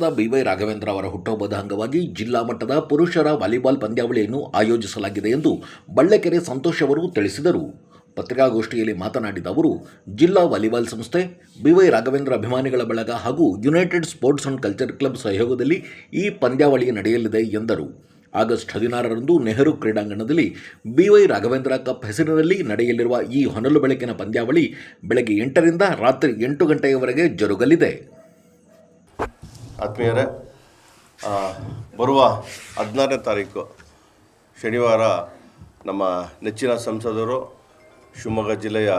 ಸಂಸದ ಬಿವೈ ರಾಘವೇಂದ್ರ ಅವರ ಹುಟ್ಟುಹಬ್ಬದ ಅಂಗವಾಗಿ ಜಿಲ್ಲಾ ಮಟ್ಟದ ಪುರುಷರ ವಾಲಿಬಾಲ್ ಪಂದ್ಯಾವಳಿಯನ್ನು ಆಯೋಜಿಸಲಾಗಿದೆ ಎಂದು ಬಳ್ಳೆಕೆರೆ ಸಂತೋಷ್ ಅವರು ತಿಳಿಸಿದರು. ಪತ್ರಿಕಾಗೋಷ್ಠಿಯಲ್ಲಿ ಮಾತನಾಡಿದ ಅವರು, ಜಿಲ್ಲಾ ವಾಲಿಬಾಲ್ ಸಂಸ್ಥೆ, ಬಿವೈ ರಾಘವೇಂದ್ರ ಅಭಿಮಾನಿಗಳ ಬಳಗ ಹಾಗೂ united sports and culture club ಸಹಯೋಗದಲ್ಲಿ ಈ ಪಂದ್ಯಾವಳಿ ನಡೆಯಲಿದೆ ಎಂದರು. ಆಗಸ್ಟ್ ಹದಿನಾರರಂದು ನೆಹರು ಕ್ರೀಡಾಂಗಣದಲ್ಲಿ ಬಿವೈ ರಾಘವೇಂದ್ರ ಕಪ್ ಹೆಸರಿನಲ್ಲಿ ನಡೆಯಲಿರುವ ಈ ಹೊನಲು ಬೆಳಕಿನ ಪಂದ್ಯಾವಳಿ ಬೆಳಗ್ಗೆ ಎಂಟರಿಂದ ರಾತ್ರಿ ಎಂಟು ಗಂಟೆಯವರೆಗೆ ಜರುಗಲಿದೆ. ಆತ್ಮೀಯರೇ ಬರುವ ಹದಿನಾರನೇ ತಾರೀಕು ಶನಿವಾರ ನಮ್ಮ ನೆಚ್ಚಿನ ಸಂಸದರು, ಶಿವಮೊಗ್ಗ ಜಿಲ್ಲೆಯ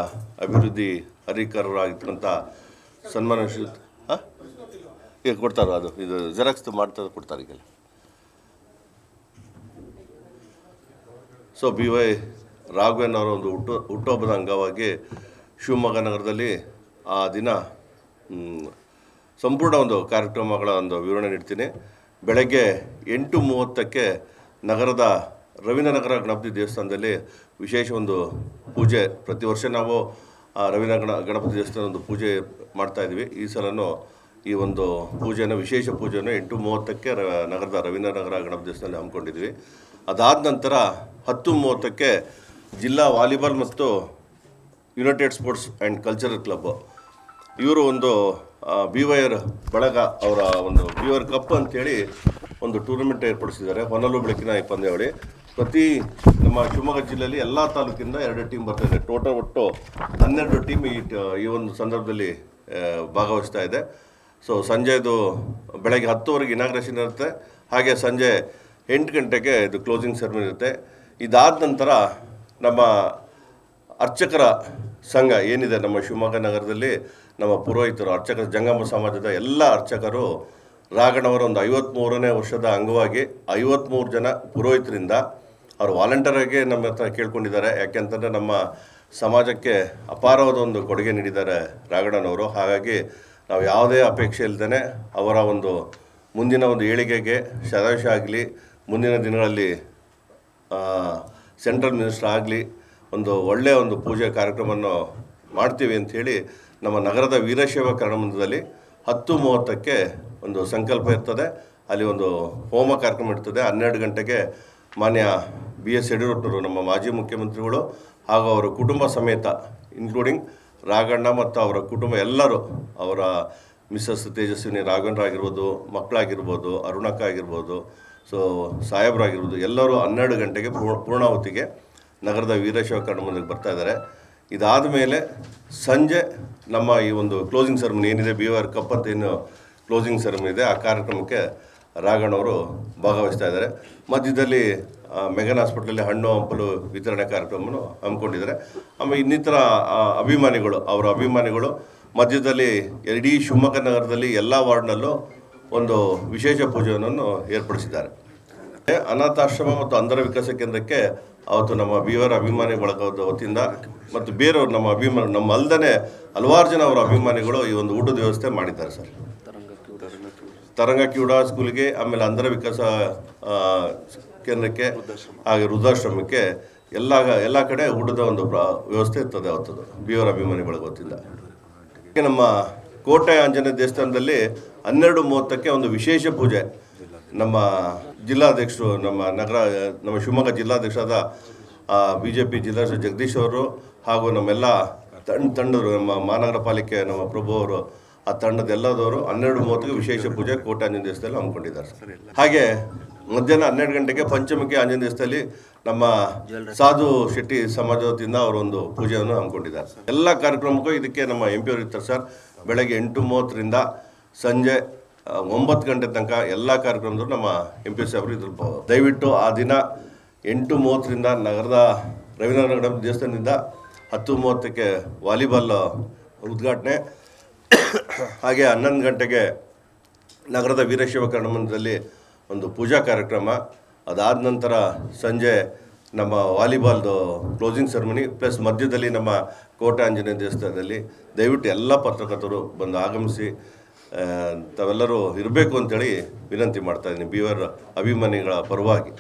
ಅಭಿವೃದ್ಧಿ ಅಧಿಕಾರರಾಗಿರ್ತಕ್ಕಂಥ ಸನ್ಮಾನ ಹಾಂ? ಈಗ ಕೊಡ್ತಾರೋ ಅದು, ಇದು ಜೆರಾಕ್ಸ್ ಮಾಡ್ತಾ ಕೊಡ್ತಾರೆ ಈಗ. ಸೊ ಬಿ ವೈ ರಾಘವೇನ್ ಅವರ ಒಂದು ಹುಟ್ಟು, ಹುಟ್ಟುಹಬ್ಬದ ಅಂಗವಾಗಿ ಶಿವಮೊಗ್ಗ ನಗರದಲ್ಲಿ ಆ ದಿನ ಸಂಪೂರ್ಣ ಒಂದು ಕಾರ್ಯಕ್ರಮಗಳ ಒಂದು ವಿವರಣೆ ನೀಡ್ತೀನಿ. ಬೆಳಗ್ಗೆ ಎಂಟು ಮೂವತ್ತಕ್ಕೆ ನಗರದ ರವೀಂದ್ರನಗರ ಗಣಪತಿ ದೇವಸ್ಥಾನದಲ್ಲಿ ವಿಶೇಷ ಒಂದು ಪೂಜೆ ಪ್ರತಿ ವರ್ಷ ನಾವು ರವೀಂದ್ರ ಗಣಪತಿ ದೇವಸ್ಥಾನ ಒಂದು ಪೂಜೆ ಮಾಡ್ತಾ ಇದ್ದೀವಿ. ಈ ಸಲನೂ ಈ ಒಂದು ಪೂಜೆನ ವಿಶೇಷ ಪೂಜೆಯನ್ನು ಎಂಟು ಮೂವತ್ತಕ್ಕೆ ರ, ನಗರದ ರವೀಂದ್ರನಗರ ಗಣಪತಿ ದೇವಸ್ಥಾನದಲ್ಲಿ ಹಮ್ಮಿಕೊಂಡಿದ್ವಿ ಅದಾದ ನಂತರ ಹತ್ತು ಮೂವತ್ತಕ್ಕೆ ಜಿಲ್ಲಾ ವಾಲಿಬಾಲ್ ಮತ್ತು united sports and cultural club ಇವರು ಒಂದು ಬಿ ವೈರ್ ಬಳಗ, ಅವರ ಒಂದು ಬಿವೈಆರ್ ಕಪ್ ಅಂತೇಳಿ ಒಂದು ಟೂರ್ನಮೆಂಟ್ ಏರ್ಪಡಿಸಿದ್ದಾರೆ. ಹೊನಲು ಬೆಳಕಿನ ಈ ಪಂದ್ಯಾವಳಿ. ಪ್ರತಿ ನಮ್ಮ ಶಿವಮೊಗ್ಗ ಜಿಲ್ಲೆಯಲ್ಲಿ ಎಲ್ಲ ತಾಲೂಕಿಂದ ಎರಡು ಟೀಮ್ ಬರ್ತಾಯಿದೆ ಟೋಟಲ್ ಒಟ್ಟು ಹನ್ನೆರಡು ಟೀಮ್ ಈ ಈ ಒಂದು ಸಂದರ್ಭದಲ್ಲಿ ಭಾಗವಹಿಸ್ತಾ ಇದೆ. ಸೊ ಸಂಜೆದು ಬೆಳಗ್ಗೆ ಹತ್ತುವರೆಗೆ ಇನಾಗ್ರೇಷನ್ ಇರುತ್ತೆ. ಹಾಗೆ ಸಂಜೆ ಎಂಟು ಗಂಟೆಗೆ ಇದು ಕ್ಲೋಸಿಂಗ್ ಸೆರೆಮನಿ ಇರುತ್ತೆ. ಇದಾದ ನಂತರ ನಮ್ಮ ಅರ್ಚಕರ ಸಂಘ ಏನಿದೆ ನಮ್ಮ ಶಿವಮೊಗ್ಗ ನಗರದಲ್ಲಿ ನಮ್ಮ ಪುರೋಹಿತರು ಅರ್ಚಕ ಜಂಗಮ ಸಮಾಜದ ಎಲ್ಲ ಅರ್ಚಕರು ರಾಗಣ್ಣವರ ಒಂದು ಐವತ್ತ್ಮೂರನೇ ವರ್ಷದ ಅಂಗವಾಗಿ ಐವತ್ತ್ಮೂರು ಜನ ಪುರೋಹಿತರಿಂದ ಅವರು ವಾಲಂಟಿಯರಾಗಿ ನಮ್ಮ ಹತ್ರ ಕೇಳ್ಕೊಂಡಿದ್ದಾರೆ. ಯಾಕೆಂತಂದರೆ ನಮ್ಮ ಸಮಾಜಕ್ಕೆ ಅಪಾರವಾದ ಒಂದು ಕೊಡುಗೆ ನೀಡಿದ್ದಾರೆ ರಾಗಣ್ಣನವರು. ಹಾಗಾಗಿ ನಾವು ಯಾವುದೇ ಅಪೇಕ್ಷೆ ಇಲ್ಲದೇ ಅವರ ಒಂದು ಮುಂದಿನ ಒಂದು ಏಳಿಗೆಗೆ ಶದಾಶ ಆಗಲಿ, ಮುಂದಿನ ದಿನಗಳಲ್ಲಿ ಸೆಂಟ್ರಲ್ ಮಿನಿಸ್ಟರ್ ಆಗಲಿ ಒಂದು ಒಳ್ಳೆಯ ಒಂದು ಪೂಜೆ ಕಾರ್ಯಕ್ರಮವನ್ನು ಮಾಡ್ತೀವಿ ಅಂಥೇಳಿ ನಮ್ಮ ನಗರದ ವೀರಶೈವ ಕರ್ಣಮಂದಿರದಲ್ಲಿ ಹತ್ತು ಮೂವತ್ತಕ್ಕೆ ಒಂದು ಸಂಕಲ್ಪ ಇರ್ತದೆ. ಅಲ್ಲಿ ಒಂದು ಹೋಮ ಕಾರ್ಯಕ್ರಮ ಇರ್ತದೆ. ಹನ್ನೆರಡು ಗಂಟೆಗೆ ಮಾನ್ಯ ಬಿ ಎಸ್ ಯಡಿಯೂರಪ್ಪನವರು ನಮ್ಮ ಮಾಜಿ ಮುಖ್ಯಮಂತ್ರಿಗಳು ಹಾಗೂ ಅವರ ಕುಟುಂಬ ಸಮೇತ ಇನ್ಕ್ಲೂಡಿಂಗ್ ರಾಘಣ್ಣ ಮತ್ತು ಅವರ ಕುಟುಂಬ ಎಲ್ಲರೂ ಅವರ ಮಿಸ್ಸಸ್ ತೇಜಸ್ವಿನಿ ರಾಘವೇಂದ್ರ ಆಗಿರ್ಬೋದು, ಮಕ್ಕಳಾಗಿರ್ಬೋದು, ಅರುಣಕ್ಕ ಆಗಿರ್ಬೋದು, ಸೊ ಸಾಹೇಬರಾಗಿರ್ಬೋದು ಎಲ್ಲರೂ ಹನ್ನೆರಡು ಗಂಟೆಗೆ ಪೂರ್ಣ ಪೂರ್ಣಾವತಿಗೆ ನಗರದ ವೀರಶೈವ ಕರ್ಣಮಂದಿರಕ್ಕೆ ಬರ್ತಾ ಇದ್ದಾರೆ. ಇದಾದ ಮೇಲೆ ಸಂಜೆ ನಮ್ಮ ಈ ಒಂದು ಕ್ಲೋಸಿಂಗ್ ಸೆರೆಮನಿ ಏನಿದೆ ಬಿ ಆರ್ ಕಪ್ ಏನು ಕ್ಲೋಸಿಂಗ್ ಸೆರೆಮನಿ ಇದೆ, ಆ ಕಾರ್ಯಕ್ರಮಕ್ಕೆ ರಾಘಣ್ಣವರು ಭಾಗವಹಿಸ್ತಾ ಇದ್ದಾರೆ. ಮಧ್ಯದಲ್ಲಿ ಮೆಗನ್ ಹಾಸ್ಪಿಟ್ಲಲ್ಲಿ ಹಣ್ಣು, ಹಂಪಲು ವಿತರಣೆ ಕಾರ್ಯಕ್ರಮವನ್ನು ಹಮ್ಮಿಕೊಂಡಿದ್ದಾರೆ. ಆಮೇಲೆ ಇನ್ನಿತರ ಅಭಿಮಾನಿಗಳು, ಅವರ ಅಭಿಮಾನಿಗಳು ಮಧ್ಯದಲ್ಲಿ ಇಡೀ ಶಿವಮೊಗ್ಗ ನಗರದಲ್ಲಿ ಎಲ್ಲ ವಾರ್ಡ್ನಲ್ಲೂ ಒಂದು ವಿಶೇಷ ಪೂಜೆಯನ್ನು ಏರ್ಪಡಿಸಿದ್ದಾರೆ. ಅನಾಥಾಶ್ರಮ ಮತ್ತು ಅಂಧರ ವಿಕಾಸ ಕೇಂದ್ರಕ್ಕೆ ಅವತ್ತು ನಮ್ಮ ಬೀವರ ಅಭಿಮಾನಿ ಬಳಗದ ವತಿಯಿಂದ ಮತ್ತು ಬೇರೆಯವರು ನಮ್ಮ ಅಭಿಮಾನ, ನಮ್ಮ ಅಲ್ಲದೆ ಹಲವಾರು ಜನ ಅವರ ಅಭಿಮಾನಿಗಳು ಈ ಒಂದು ಊಟದ ವ್ಯವಸ್ಥೆ ಮಾಡಿದ್ದಾರೆ ಸರ್. ತರಂಗ ಕ್ಯೂಡಾ ಸ್ಕೂಲ್ಗೆ, ಆಮೇಲೆ ಅಂಧರ ವಿಕಾಸ ಕೇಂದ್ರಕ್ಕೆ, ಹಾಗೆ ವೃದ್ಧಾಶ್ರಮಕ್ಕೆ ಎಲ್ಲ ಎಲ್ಲ ಕಡೆ ಊಟದ ಒಂದು ವ್ಯವಸ್ಥೆ ಇರ್ತದೆ ಅವತ್ತದು ಬೀವರ ಅಭಿಮಾನಿ ಬಳಗ ನಮ್ಮ ಕೋಟೆ ಆಂಜನೇಯ ದೇವಸ್ಥಾನದಲ್ಲಿ ಹನ್ನೆರಡು ಮೂವತ್ತಕ್ಕೆ ಒಂದು ವಿಶೇಷ ಪೂಜೆ. ನಮ್ಮ ಜಿಲ್ಲಾಧ್ಯಕ್ಷರು, ನಮ್ಮ ನಗರ, ನಮ್ಮ ಶಿವಮೊಗ್ಗ ಜಿಲ್ಲಾಧ್ಯಕ್ಷರಾದ ಬಿ ಜೆ ಪಿ ಜಿಲ್ಲಾಧ್ಯಕ್ಷ ಜಗದೀಶ್ ಅವರು ಹಾಗೂ ನಮ್ಮೆಲ್ಲ ತಂಡ ತಂಡರು ನಮ್ಮ ಮಹಾನಗರ ಪಾಲಿಕೆ ನಮ್ಮ ಪ್ರಭು ಅವರು, ಆ ತಂಡದ ಎಲ್ಲದವರು ಹನ್ನೆರಡು ಮೂವತ್ತಿಗೆ ವಿಶೇಷ ಪೂಜೆ ಕೋಟೆ ಆಂಜನೇಯ ದೇವಸ್ಥಾನದಲ್ಲಿ ಹಮ್ಮಿಕೊಂಡಿದ್ದಾರೆ. ಹಾಗೆ ಮಧ್ಯಾಹ್ನ ಹನ್ನೆರಡು ಗಂಟೆಗೆ ಪಂಚಮುಖಿ ಆಂಜನೇಯ ದೇವಸ್ಥಾನದಲ್ಲಿ ನಮ್ಮ ಸಾಧು ಶೆಟ್ಟಿ ಸಮಾಜ ವತಿಯಿಂದ ಅವರೊಂದು ಪೂಜೆಯನ್ನು ಹಮ್ಮಿಕೊಂಡಿದ್ದಾರೆ ಎಲ್ಲ ಕಾರ್ಯಕ್ರಮಕ್ಕೂ ಇದಕ್ಕೆ ನಮ್ಮ ಎಂ ಪಿ ಅವರು ಇರ್ತಾರೆ ಸರ್ ಬೆಳಗ್ಗೆ ಎಂಟು ಮೂವತ್ತರಿಂದ ಸಂಜೆ ಒಂಬತ್ತು ಗಂಟೆ ತನಕ ಎಲ್ಲ ಕಾರ್ಯಕ್ರಮದಲ್ಲೂ ನಮ್ಮ ಎಂ ಪಿ ಸಾಹೇಬರು ಇದ್ರ ಪ- ದಯವಿಟ್ಟು ಆ ದಿನ ಎಂಟು ಮೂವತ್ತರಿಂದ ನಗರದ ರವೀಂದ್ರನಗರ ದೇವಸ್ಥಾನದಿಂದ ಹತ್ತು ಮೂವತ್ತಕ್ಕೆ ವಾಲಿಬಾಲ್ ಉದ್ಘಾಟನೆ. ಹಾಗೆ ಹನ್ನೊಂದು ಗಂಟೆಗೆ ನಗರದ ವೀರಶೈವ ಕರ್ಣಮಂದಿರದಲ್ಲಿ ಒಂದು ಪೂಜಾ ಕಾರ್ಯಕ್ರಮ. ಅದಾದ ನಂತರ ಸಂಜೆ ನಮ್ಮ ವಾಲಿಬಾಲ್ದು ಕ್ಲೋಸಿಂಗ್ ಸೆರೆಮನಿ ಪ್ಲಸ್ ಮಧ್ಯದಲ್ಲಿ ನಮ್ಮ ಕೋಟೆ ಆಂಜನೇಯ ದೇವಸ್ಥಾನದಲ್ಲಿ ದಯವಿಟ್ಟು ಎಲ್ಲ ಪತ್ರಕರ್ತರು ಬಂದು ಆಗಮಿಸಿ ತಾವೆಲ್ಲರೂ ಇರಬೇಕು ಅಂತೇಳಿ ವಿನಂತಿ ಮಾಡ್ತಾ ಇದ್ದೀನಿ. ಬಿ ಆರ್ ಅಭಿಮಾನಿಗಳ ಪರವಾಗಿ.